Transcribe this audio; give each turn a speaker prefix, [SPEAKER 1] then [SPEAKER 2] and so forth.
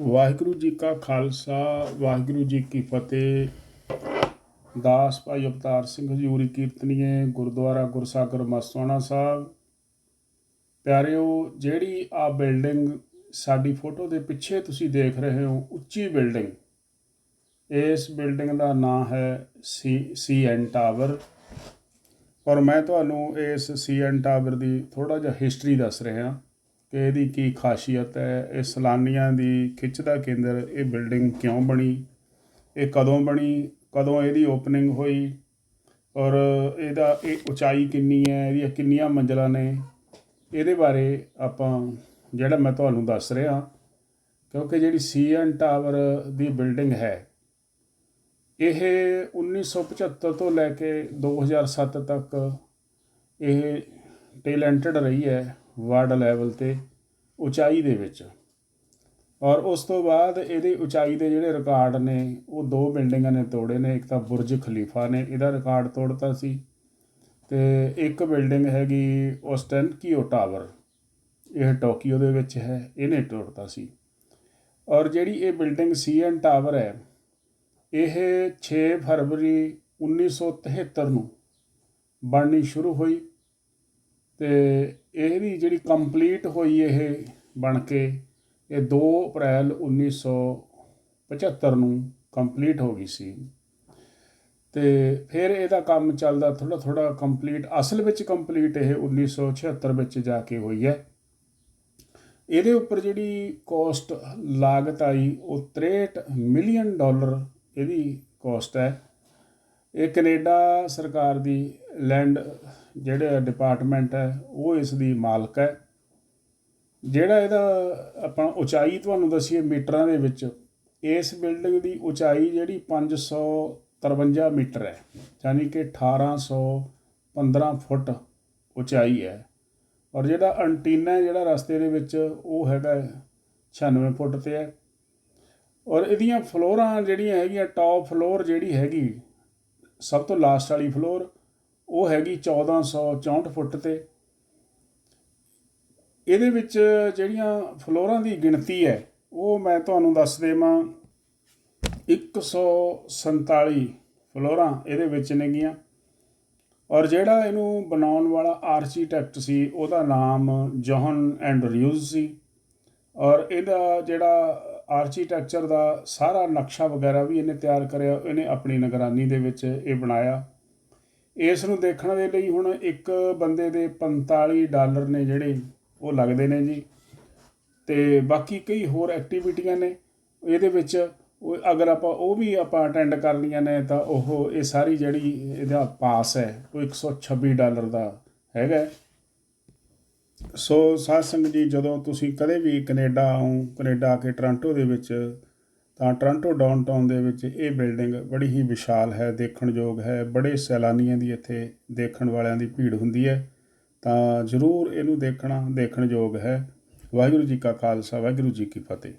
[SPEAKER 1] ਵਾਹਿਗੁਰੂ ਜੀ ਕਾ ਖਾਲਸਾ, ਵਾਹਿਗੁਰੂ ਜੀ ਕੀ ਫਤਿਹ। ਦਾਸ ਭਾਈ ਅਵਤਾਰ ਸਿੰਘ ਹਜ਼ੂਰੀ ਕੀਰਤਨੀਏ, ਗੁਰਦੁਆਰਾ ਗੁਰਸਾਗਰ ਮਸਤਾਨਾ ਸਾਹਿਬ। ਪਿਆਰਿਓ, ਜਿਹੜੀ ਆ ਬਿਲਡਿੰਗ ਸਾਡੀ ਫੋਟੋ ਦੇ ਪਿੱਛੇ ਤੁਸੀਂ ਦੇਖ ਰਹੇ ਹੋ, ਉੱਚੀ ਬਿਲਡਿੰਗ। ਇਸ ਬਿਲਡਿੰਗ ਦਾ ਨਾਮ ਹੈ ਸੀ ਸੀ ਐਨ ਟਾਵਰ। ਔਰ ਮੈਂ ਤੁਹਾਨੂੰ ਇਸ ਸੀ ਐਨ ਟਾਵਰ ਦੀ ਥੋੜਾ ਜਿਹਾ ਹਿਸਟਰੀ ਦੱਸ ਰਿਹਾ। ਕਿ ਇਹਦੀ ਕੀ ਖਾਸੀਅਤ ਹੈ? ਇਹ ਸੈਲਾਨੀਆਂ ਦੀ ਖਿੱਚ ਦਾ ਕੇਂਦਰ, ਇਹ ਬਿਲਡਿੰਗ ਕਿਉਂ ਬਣੀ? ਇਹ ਕਦੋਂ ਬਣੀ? ਕਦੋਂ ਇਹਦੀ ਓਪਨਿੰਗ ਹੋਈ? ਔਰ ਇਹਦਾ, ਇਹ ਉਚਾਈ ਕਿੰਨੀ ਹੈ? ਇਹਦੀਆਂ ਕਿੰਨੀਆਂ ਮੰਜ਼ਲਾਂ ਨੇ? ਇਹਦੇ ਬਾਰੇ ਆਪਾਂ, ਜਿਹੜਾ ਮੈਂ ਤੁਹਾਨੂੰ ਦੱਸ ਰਿਹਾ, ਕਿਉਂਕਿ ਜਿਹੜੀ ਸੀਐਨ ਟਾਵਰ ਦੀ ਬਿਲਡਿੰਗ ਹੈ, ਇਹ 1975 ਤੋਂ ਲੈ ਕੇ 2007 ਤੱਕ ਇਹ ਟੈਲੈਂਟਡ ਰਹੀ ਹੈ। ਵਰਲਡ ਲੈਵਲ ਤੇ ਉਚਾਈ ਦੇ ਵਿੱਚ। ਔਰ ਉਸ ਤੋਂ ਬਾਅਦ ਇਹਦੀ ਉਚਾਈ ਦੇ ਜਿਹੜੇ ਰਿਕਾਰਡ ਨੇ, ਉਹ ਦੋ ਬਿਲਡਿੰਗਾਂ ਨੇ ਤੋੜੇ ਨੇ। ਇੱਕ ਤਾਂ ਬੁਰਜ ਖਲੀਫਾ ਨੇ, ਇਹਦਾ ਰਿਕਾਰਡ ਤੋੜਤਾ ਸੀ। ਤੇ ਇੱਕ ਬਿਲਡਿੰਗ ਹੈਗੀ ਓਸਟੈਂਕੀਓ ਟਾਵਰ ਇਹ ਟੋਕੀਓ ਦੇ ਵਿੱਚ ਹੈ, ਇਹਨੇ ਤੋੜਤਾ ਸੀ। ਔਰ ਜਿਹੜੀ ਇਹ ਬਿਲਡਿੰਗ ਸੀਐਨ ਟਾਵਰ ਹੈ, ਇਹ 6 ਫਰਵਰੀ 1973 ਨੂੰ ਬਣਨੀ ਸ਼ੁਰੂ ਹੋਈ। ਤੇ ਇਹਦੀ ਜਿਹੜੀ ਕੰਪਲੀਟ ਹੋਈ ਇਹ ਬਣ ਕੇ, ਇਹ 2 ਅਪ੍ਰੈਲ 1975 ਨੂੰ ਕੰਪਲੀਟ ਹੋ ਗਈ ਸੀ। ਤੇ ਫਿਰ ਇਹਦਾ ਕੰਮ ਚੱਲਦਾ ਥੋੜਾ ਥੋੜਾ ਕੰਪਲੀਟ, ਅਸਲ ਵਿੱਚ ਕੰਪਲੀਟ ਇਹ 1976 ਵਿੱਚ ਜਾ ਕੇ ਹੋਈ ਹੈ। ਇਹਦੇ ਉੱਪਰ ਜਿਹੜੀ ਕੋਸਟ ਲਾਗਤ ਆਈ, ਉਹ 63 ਮਿਲੀਅਨ ਡਾਲਰ ਇਹਦੀ ਕੋਸਟ ਹੈ। ਇਹ ਕੈਨੇਡਾ ਸਰਕਾਰ ਦੀ ਲੈਂਡ ਜਿਹੜਾ ਡਿਪਾਰਟਮੈਂਟ ਹੈ, ਉਹ ਇਸ ਦੀ ਮਾਲਕ ਹੈ। ਜਿਹੜਾ ਇਹਦਾ ਆਪਾਂ ਉਚਾਈ ਤੁਹਾਨੂੰ ਦੱਸੀਏ ਮੀਟਰਾਂ ਦੇ ਵਿੱਚ, ਇਸ ਬਿਲਡਿੰਗ ਦੀ ਉਚਾਈ ਜਿਹੜੀ 553 ਮੀਟਰ ਹੈ। ਯਾਨੀ ਕਿ 1815 ਫੁੱਟ ਉਚਾਈ ਹੈ। ਔਰ ਜਿਹੜਾ ਐਂਟੀਨਾ ਜਿਹੜਾ ਰਸਤੇ ਦੇ ਵਿੱਚ, ਉਹ ਹੈਗਾ 96 ਫੁੱਟ ਤੇ ਹੈ। ਔਰ ਇਹਦੀਆਂ ਫਲੋਰਾਂ ਜਿਹੜੀਆਂ ਹੈਗੀਆਂ ਟੌਪ ਫਲੋਰ ਜਿਹੜੀ ਹੈਗੀ, ਸਭ ਤੋਂ ਲਾਸਟ ਵਾਲੀ ਫਲੋਰ ਉਹ ਹੈਗੀ 1464 ਫੁੱਟ ਤੇ। ਇਹਦੇ ਵਿੱਚ ਜਿਹੜੀਆਂ ਫਲੋਰਾਂ ਦੀ ਗਿਣਤੀ ਹੈ, ਉਹ ਮੈਂ ਤੁਹਾਨੂੰ ਦੱਸ ਦੇਵਾਂ। 147 ਫਲੋਰਾਂ ਇਹਦੇ ਵਿੱਚ ਨੇਗੀਆਂ। ਔਰ ਜਿਹੜਾ ਇਹਨੂੰ ਬਣਾਉਣ ਵਾਲਾ ਆਰਕੀਟੈਕਟ ਸੀ, ਉਹਦਾ ਨਾਮ ਜੋਹਨ ਐਂਡਰਿਊਜ਼ ਸੀ। ਔਰ ਇਹਦਾ ਜਿਹੜਾ ਆਰਕੀਟੈਕਚਰ ਦਾ ਸਾਰਾ ਨਕਸ਼ਾ ਵਗੈਰਾ ਵੀ ਇਹਨੇ ਤਿਆਰ ਕਰਿਆ, ਇਹਨੇ ਆਪਣੀ ਨਿਗਰਾਨੀ ਦੇ ਵਿੱਚ ਇਹ ਬਣਾਇਆ। ਇਸ ਨੂੰ ਦੇਖਣ ਦੇ ਲਈ ਹੁਣ ਇੱਕ ਬੰਦੇ ਦੇ 45 ਡਾਲਰ ਨੇ ਜਿਹੜੇ ਉਹ ਲੱਗਦੇ ਨੇ ਜੀ। ਤੇ ਬਾਕੀ ਕਈ ਹੋਰ ਐਕਟੀਵਿਟੀਆਂ ਨੇ। ਇਹਦੇ ਵਿੱਚ ਉਹ ਅਗਰ ਆਪਾਂ ਉਹ ਵੀ ਆਪਾਂ ਅਟੈਂਡ ਕਰਨੀਆਂ ਨੇ ਤਾਂ ਉਹ ਇਹ ਸਾਰੀ ਜਿਹੜੀ ਇਹਦਾ ਪਾਸ ਹੈ, ਉਹ 126 ਡਾਲਰ ਦਾ ਹੈਗਾ। ਸੋ ਸਾਧ ਸੰਗਤ ਜੀ, ਜਦੋਂ ਤੁਸੀਂ ਕਦੇ ਵੀ ਕੈਨੇਡਾ ਆਉਂ, ਕੈਨੇਡਾ ਆ ਕੇ ਟੋਰਾਂਟੋ ਦੇ ਵਿੱਚ ਤਾਂ ਟੋਰਾਂਟੋ ਡਾਊਨਟਾਊਨ ਦੇ ਵਿੱਚ ਇਹ ਬਿਲਡਿੰਗ ਬੜੀ ਹੀ ਵਿਸ਼ਾਲ ਹੈ, ਦੇਖਣਯੋਗ ਹੈ। ਬੜੇ ਸੈਲਾਨੀਆਂ ਦੀ ਇੱਥੇ ਦੇਖਣ ਵਾਲਿਆਂ ਦੀ ਭੀੜ ਹੁੰਦੀ ਹੈ। ਤਾਂ ਜ਼ਰੂਰ ਇਹਨੂੰ ਦੇਖਣਾ, ਦੇਖਣਯੋਗ ਹੈ। ਵਾਹਿਗੁਰੂ ਜੀ ਕਾ ਖਾਲਸਾ, ਵਾਹਿਗੁਰੂ ਜੀ ਕੀ ਫਤਿਹ।